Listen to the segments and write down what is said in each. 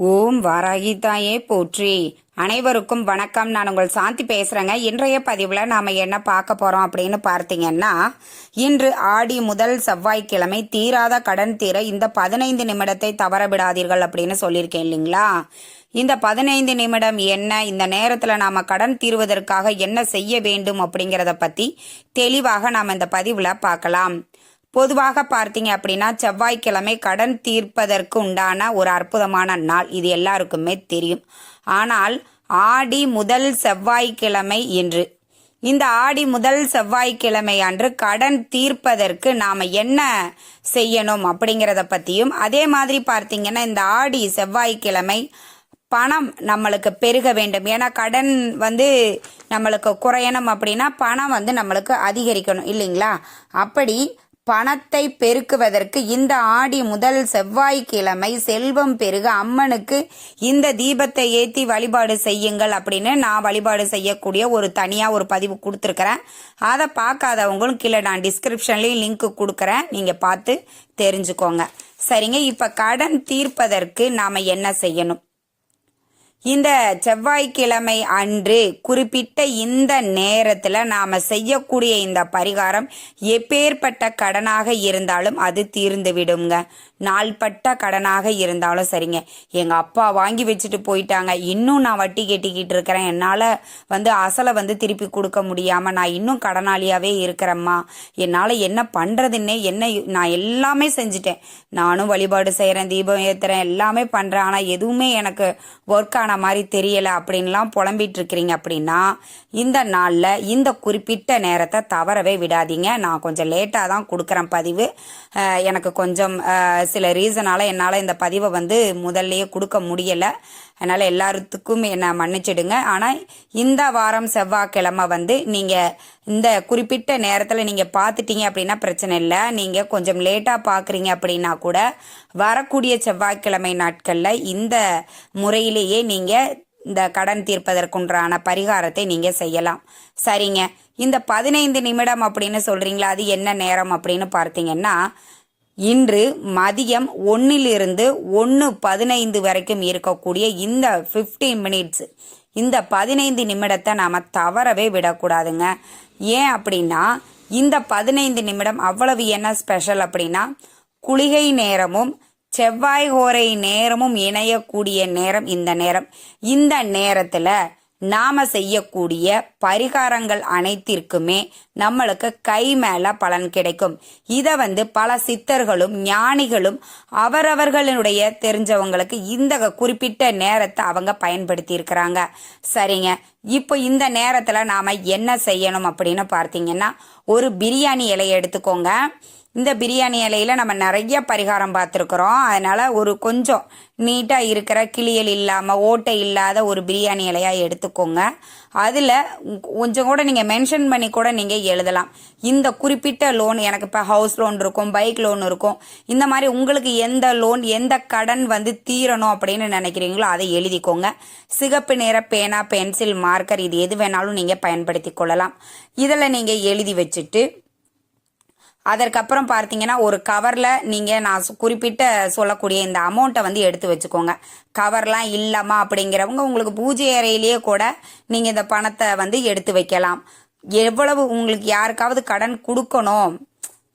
ஓம் வாராகி தாயே போற்றி. அனைவருக்கும் வணக்கம். நான் உங்கள் சாந்தி பேசுறேங்க. இன்றைய பதிவுல நாம என்ன பார்க்க போறோம் அப்படின்னு பார்த்தீங்கன்னா இன்று ஆடி முதல் செவ்வாய்க்கிழமை தீராத கடன் தீர இந்த பதினைந்து நிமிடத்தை தவற விடாதீர்கள் அப்படின்னு சொல்லியிருக்கேன் இல்லைங்களா? இந்த பதினைந்து நிமிடம் என்ன? இந்த நேரத்துல நாம கடன் தீர்வதற்காக என்ன செய்ய வேண்டும் அப்படிங்கறத பத்தி தெளிவாக நாம இந்த பதிவுல பார்க்கலாம். பொதுவாக பார்த்தீங்க அப்படின்னா செவ்வாய்க்கிழமை கடன் தீர்ப்பதற்கு உண்டான ஒரு அற்புதமான நாள். இது எல்லாருக்குமே தெரியும். ஆனால் ஆடி முதல் செவ்வாய்க்கிழமை என்று. இந்த ஆடி முதல் செவ்வாய்க்கிழமை அன்று கடன் தீர்ப்பதற்கு நாம் என்ன செய்யணும் அப்படிங்கிறத பற்றியும் அதே மாதிரி பார்த்தீங்கன்னா இந்த ஆடி செவ்வாய்க்கிழமை பணம் நம்மளுக்கு பெருக வேண்டும். ஏன்னா கடன் வந்து நம்மளுக்கு குறையணும் அப்படின்னா பணம் வந்து நம்மளுக்கு அதிகரிக்கணும் இல்லைங்களா? அப்படி பணத்தை பெருக்குவதற்கு இந்த ஆடி முதல் செவ்வாய்க்கிழமை செல்வம் பெருக அம்மனுக்கு இந்த தீபத்தை ஏற்றி வழிபாடு செய்யுங்கள் அப்படின்னு நான் வழிபாடு செய்யக்கூடிய ஒரு தனியாக ஒரு பதிவு கொடுத்துருக்குறேன். அதை பார்க்காதவங்களும் கீழே நான் டிஸ்கிரிப்ஷன்லேயும் லிங்க் கொடுக்குறேன். நீங்கள் பார்த்து தெரிஞ்சுக்கோங்க. சரிங்க இப்போ கடன் தீர்ப்பதற்கு நாம் என்ன செய்யணும்? இந்த செவ்வாய்க்கிழமை அன்று குறிப்பிட்ட இந்த நேரத்தில் நாம் செய்யக்கூடிய இந்த பரிகாரம் எப்பேற்பட்ட கடனாக இருந்தாலும் அது தீர்ந்து விடுங்க நாள்பட்ட கடனாக இருந்தாலும் சரிங்க. எங்கள் அப்பா வாங்கி வச்சுட்டு போயிட்டாங்க. இன்னும் நான் வட்டி கட்டிக்கிட்டு இருக்கிறேன். என்னால் வந்து அசலை வந்து திருப்பி கொடுக்க முடியாமல் நான் இன்னும் கடனாளியாகவே இருக்கிறேம்மா. என்னால் என்ன பண்ணுறதுன்னே என்ன நான் எல்லாமே செஞ்சுட்டேன். நானும் வழிபாடு செய்கிறேன் தீபம் ஏற்றுறேன் எல்லாமே பண்ணுறேன் ஆனால் எதுவுமே எனக்கு ஒர்க் ஆன மாதிரி தெரியலை அப்படின்லாம் புலம்பிட்டு இருக்கிறீங்க அப்படின்னா இந்த நாளில் இந்த குறிப்பிட்ட நேரத்தை தவறவே விடாதீங்க. நான் கொஞ்சம் லேட்டாக தான் கொடுக்குறேன் பதிவு. எனக்கு கொஞ்சம் சில ரீசனால் என்னால் இந்த பதிவை வந்து முதல்லையே கொடுக்க முடியலை. அதனால் எல்லாத்துக்கும் என்னை மன்னிச்சிடுங்க. ஆனால் இந்த வாரம் செவ்வாய்க்கிழமை வந்து நீங்கள் இந்த குறிப்பிட்ட நேரத்தில் நீங்கள் பார்த்துட்டீங்க அப்படின்னா பிரச்சனை இல்லை. நீங்கள் கொஞ்சம் லேட்டாக பார்க்குறீங்க அப்படின்னா கூட வரக்கூடிய செவ்வாய்க்கிழமை நாட்களில் இந்த முறையிலேயே நீங்கள் இந்த கடன் தீர்ப்பதற்குன்றான பரிகாரத்தை நீங்கள் செய்யலாம். சரிங்க. இந்த பதினைந்து நிமிடம் அப்படின்னு சொல்கிறீங்களா அது என்ன நேரம் அப்படின்னு பார்த்தீங்கன்னா இன்று மதியம் ஒன்றிலிருந்து ஒன்று பதினைந்து வரைக்கும் இருக்கக்கூடிய இந்த 15 மினிட்ஸ் இந்த பதினைந்து நிமிடத்தை நாம் தவறவே விடக்கூடாதுங்க. ஏன் அப்படின்னா இந்த பதினைந்து நிமிடம் அவ்வளவு என்ன ஸ்பெஷல் அப்படின்னா குளிகை நேரமும் செவ்வாய் ஹோரை நேரமும் இணையக்கூடிய நேரம் இந்த நேரம். இந்த நேரத்தில் நாம செய்யக்கூடிய பரிகாரங்கள் அனைத்திற்குமே நம்மளுக்கு கை மேல பலன் கிடைக்கும். இத வந்து பல சித்தர்களும் ஞானிகளும் அவரவர்களுடைய தெரிஞ்சவங்களுக்கு இந்த குறிப்பிட்ட நேரத்தை அவங்க பயன்படுத்தி இருக்கிறாங்க. சரிங்க. இப்போ இந்த நேரத்துல நாம என்ன செய்யணும் அப்படின்னு பார்த்தீங்கன்னா ஒரு பிரியாணி இலையை எடுத்துக்கோங்க. இந்த பிரியாணி இலையில் நம்ம நிறைய பரிகாரம் பார்த்துருக்குறோம். அதனால் ஒரு கொஞ்சம் நீட்டாக இருக்கிற கிளியல் இல்லாமல் ஓட்டை இல்லாத ஒரு பிரியாணி இலையாக எடுத்துக்கோங்க. அதில் கொஞ்சம் கூட நீங்கள் மென்ஷன் பண்ணி கூட நீங்கள் எழுதலாம். இந்த குறிப்பிட்ட லோன் எனக்கு இப்போ ஹவுஸ் லோன் இருக்கும் பைக் லோன் இருக்கும். இந்த மாதிரி உங்களுக்கு எந்த லோன் எந்த கடன் வந்து தீரணும் அப்படின்னு நினைக்கிறீங்களோ அதை எழுதிக்கோங்க. சிகப்பு நிற பேனா பென்சில் மார்க்கர் இது எது வேணாலும் நீங்கள் பயன்படுத்தி கொள்ளலாம். இதில் நீங்கள் எழுதி வச்சுட்டு அதற்கப்புறம் பார்த்தீங்கன்னா ஒரு கவரில் நீங்கள் நான் குறிப்பிட்ட சொல்லக்கூடிய இந்த அமௌண்ட்டை வந்து எடுத்து வச்சுக்கோங்க. கவர்லாம் இல்லைம்மா அப்படிங்கிறவங்க உங்களுக்கு பூஜை அறையிலேயே கூட நீங்கள் இந்த பணத்தை வந்து எடுத்து வைக்கலாம். எவ்வளவு உங்களுக்கு யாருக்காவது கடன் கொடுக்கணும்.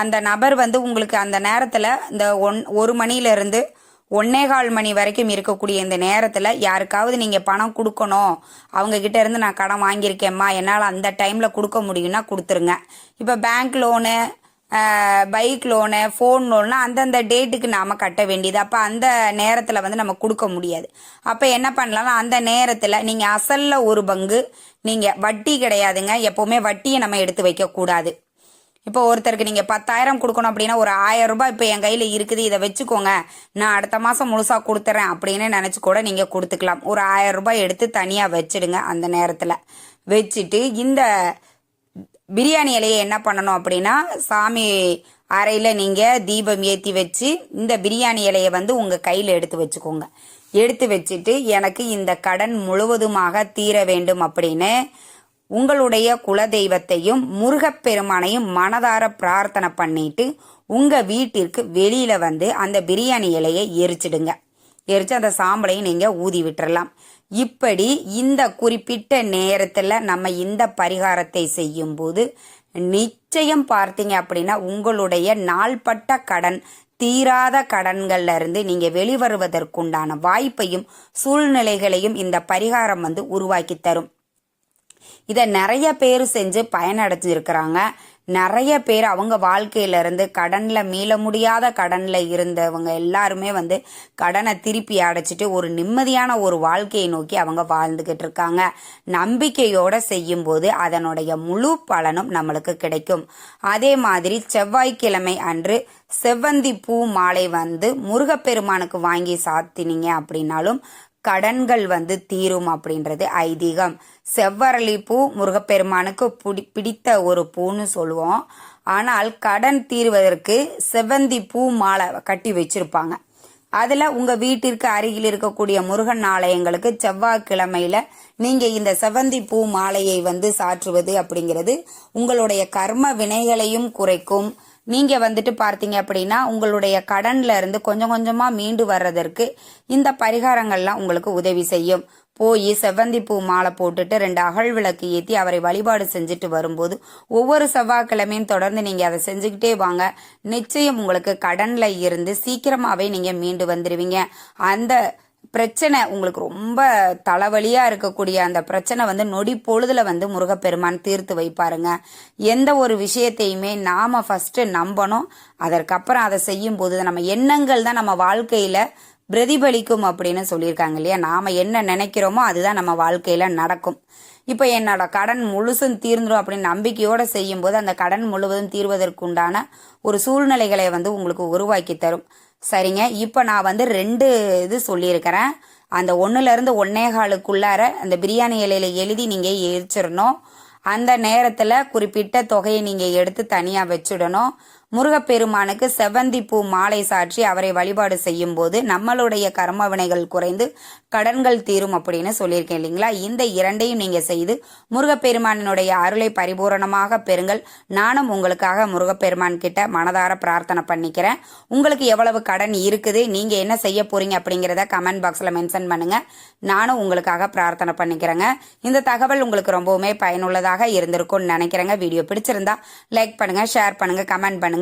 அந்த நபர் வந்து உங்களுக்கு அந்த நேரத்தில் இந்த ஒன் ஒரு மணிலேருந்து ஒன்னே கால் மணி வரைக்கும் இருக்கக்கூடிய இந்த நேரத்தில் யாருக்காவது நீங்கள் பணம் கொடுக்கணும். அவங்கக்கிட்ட இருந்து நான் கடன் வாங்கியிருக்கேம்மா என்னால் அந்த டைமில் கொடுக்க முடியும்னா கொடுத்துருங்க. இப்போ bank loan bike loan phone லோன்னா அந்தந்த டேட்டுக்கு நாம் கட்ட வேண்டியது. அப்போ அந்த நேரத்தில் வந்து நம்ம கொடுக்க முடியாது. அப்போ என்ன பண்ணலாம்னா அந்த நேரத்தில் நீங்கள் அசலில் ஒரு பங்கு நீங்கள் வட்டி கிடையாதுங்க. எப்போவுமே வட்டியை நம்ம எடுத்து வைக்கக்கூடாது. இப்போ ஒருத்தருக்கு நீங்கள் பத்தாயிரம் கொடுக்கணும் அப்படின்னா ஒரு ஆயிரம் ரூபாய் இப்போ என் கையில் இருக்குது. இதை வச்சுக்கோங்க. நான் அடுத்த மாதம் முழுசாக கொடுத்துறேன் அப்படின்னு நினச்சி கூட நீங்கள் கொடுத்துக்கலாம். ஒரு ஆயிரம் ரூபாய் எடுத்து தனியாக வச்சிடுங்க அந்த நேரத்தில். வச்சுட்டு இந்த பிரியாணி இலையை என்ன பண்ணணும் அப்படின்னா சாமி அறையில் நீங்கள் தீபம் ஏற்றி வச்சு இந்த பிரியாணி இலையை வந்து உங்கள் கையில் எடுத்து வச்சுக்கோங்க. எடுத்து வச்சுட்டு எனக்கு இந்த கடன் முழுவதுமாக தீர வேண்டும் அப்படின்னு உங்களுடைய குலதெய்வத்தையும் முருகப்பெருமானையும் மனதார பிரார்த்தனை பண்ணிட்டு உங்கள் வீட்டிற்கு வெளியில் வந்து அந்த பிரியாணி இலையை எரிச்சிடுங்க. எரிச்சு அந்த சாம்பலையும் நீங்கள் ஊதி விட்டுறலாம். இப்படி இந்த குறிப்பிட்ட நேரத்தில் நம்ம இந்த பரிகாரத்தை செய்யும்போது நிச்சயம் பார்த்தீங்க அப்படின்னா உங்களுடைய நாள்பட்ட கடன் தீராத கடன்கள்ல இருந்து நீங்க வெளிவருவதற்குண்டான வாய்ப்பையும் சூழ்நிலைகளையும் இந்த பரிகாரம் வந்து உருவாக்கி தரும். இதை நிறைய பேர் செஞ்சு பயனடைஞ்சிருக்கிறாங்க. நிறைய பேர் அவங்க வாழ்க்கையில இருந்து கடன்ல மீள முடியாத கடன்ல இருந்தவங்க எல்லாருமே வந்து கடனை திருப்பி அடைச்சிட்டு ஒரு நிம்மதியான ஒரு வாழ்க்கையை நோக்கி அவங்க வாழ்ந்துகிட்டு இருக்காங்க. நம்பிக்கையோட செய்யும் போது அதனுடைய முழு பலனும் நம்மளுக்கு கிடைக்கும். அதே மாதிரி செவ்வாய்க்கிழமை அன்று செவ்வந்தி பூ மாலை வந்து முருகப்பெருமானுக்கு வாங்கி சாத்தினீங்க அப்படின்னாலும் கடன்கள் வந்து தீரும் அப்படின்றது ஐதீகம். செவ்வரளி பூ முருகப்பெருமானுக்கு பிடி பிடித்த ஒரு பூன்னு சொல்லுவோம். ஆனால் கடன் தீர்வதற்கு செவ்வந்தி பூ மாலை கட்டி வச்சிருப்பாங்க. அதில் உங்கள் வீட்டிற்கு அருகில் இருக்கக்கூடிய முருகன் ஆலயங்களுக்கு செவ்வாய்க்கிழமையில் நீங்கள் இந்த செவ்வந்தி பூ மாலையை வந்து சாற்றுவது அப்படிங்கிறது உங்களுடைய கர்ம வினைகளையும் குறைக்கும் நீங்க வந்துட்டு பார்த்தீங்க அப்படின்னா உங்களுடைய கடன்ல இருந்து கொஞ்சம் கொஞ்சமா மீண்டு வர்றதற்கு இந்த பரிகாரங்கள்லாம் உங்களுக்கு உதவி செய்யும். போய் செவ்வந்தி பூ மாலை போட்டுட்டு ரெண்டு அகல் விளக்கு ஏற்றி அவரை வழிபாடு செஞ்சுட்டு வரும்போது ஒவ்வொரு செவ்வாய்க்கிழமையும் தொடர்ந்து நீங்கள் அதை செஞ்சுக்கிட்டே வாங்க. நிச்சயம் உங்களுக்கு கடனில் இருந்து சீக்கிரமாகவே நீங்கள் மீண்டு வந்துடுவீங்க அந்த பிரச்சனை உங்களுக்கு ரொம்ப தலைவலியாக இருக்கக்கூடிய அந்த பிரச்சனை வந்து நொடி பொழுதுல வந்து முருகப்பெருமான் தீர்த்து வைப்பாருங்க. எந்த ஒரு விஷயத்தையுமே நாம் ஃபஸ்ட்டு நம்பணும். அதற்கப்புறம் அதை செய்யும்போது நம்ம எண்ணங்கள் தான் நம்ம வாழ்க்கையில் பிரதிபலிக்கும் அப்படின்னு சொல்லியிருக்காங்க இல்லையா? நாம் என்ன நினைக்கிறோமோ அதுதான் நம்ம வாழ்க்கையில் நடக்கும். இப்போ என்னோட கடன் முழுசும் தீர்ந்துடும் அப்படின்னு நம்பிக்கையோடு செய்யும்போது அந்த கடன் முழுவதும் தீர்வதற்குண்டான ஒரு சூழ்நிலைகளை வந்து உங்களுக்கு உருவாக்கி தரும். சரிங்க. இப்போ நான் வந்து ரெண்டு இது சொல்லியிருக்கிறேன். அந்த ஒன்றுலேருந்து ஒன்னே காலுக்குள்ளார அந்த பிரியாணி இலையில எழுதி நீங்கள் எரிச்சிடணும். அந்த நேரத்தில் குறிப்பிட்ட தொகையை நீங்கள் எடுத்து தனியாக வச்சுடணும். முருகப்பெருமானுக்கு செவ்வந்தி பூ மாலை சாற்றி அவரை வழிபாடு செய்யும் போது நம்மளுடைய கர்ம வினைகள் குறைந்து கடன்கள் தீரும் அப்படின்னு சொல்லியிருக்கேன் இல்லைங்களா? இந்த இரண்டையும் நீங்க செய்து முருகப்பெருமானினுடைய அருளை பரிபூரணமாக பெறுங்கள். நானும் உங்களுக்காக முருகப்பெருமான் கிட்ட மனதார பிரார்த்தனை பண்ணிக்கிறேன். உங்களுக்கு எவ்வளவு கடன் இருக்குது நீங்க என்ன செய்ய போறீங்க அப்படிங்கிறத கமெண்ட் பாக்ஸ்ல மென்ஷன் பண்ணுங்க. நானும் உங்களுக்காக பிரார்த்தனை பண்ணிக்கிறேங்க. இந்த தகவல் உங்களுக்கு ரொம்பவுமே பயனுள்ளதாக இருந்திருக்கும்னு நினைக்கிறேங்க. வீடியோ பிடிச்சிருந்தா லைக் பண்ணுங்க ஷேர் பண்ணுங்க கமெண்ட்